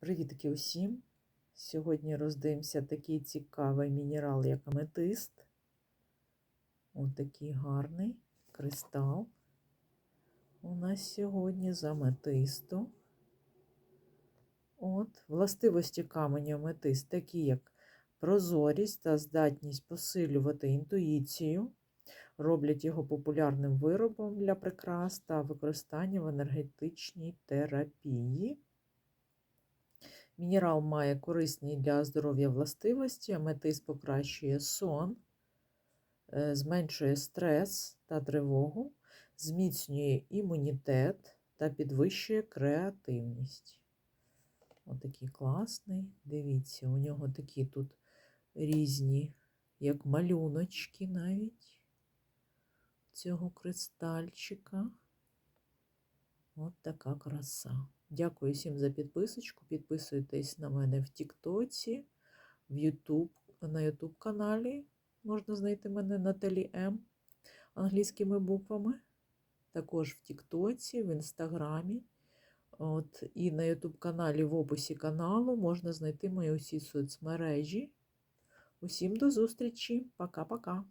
Привітки усім! Сьогодні роздивимося такий цікавий мінерал, як аметист. Ось такий гарний кристал. У нас сьогодні з аметисту. От, властивості каменю аметист, такі як прозорість та здатність посилювати інтуїцію, роблять його популярним виробом для прикрас та використання в енергетичній терапії. Мінерал має корисні для здоров'я властивості, аметист покращує сон, е, зменшує стрес та тривогу, зміцнює імунітет та підвищує креативність. Отакий класний. Дивіться, у нього такі тут різні, як малюночки навіть цього кристальчика. От така краса. Дякую всім за підписочку. Підписуйтесь на мене в Тіктоці, в YouTube, на YouTube каналі. Можна знайти мене Наталі М англійськими буквами. Також в Тіктоці, в Інстаграмі. От, І на YouTube каналі в описі каналу можна знайти мої усі соцмережі. Усім до зустрічі. Пока-пока.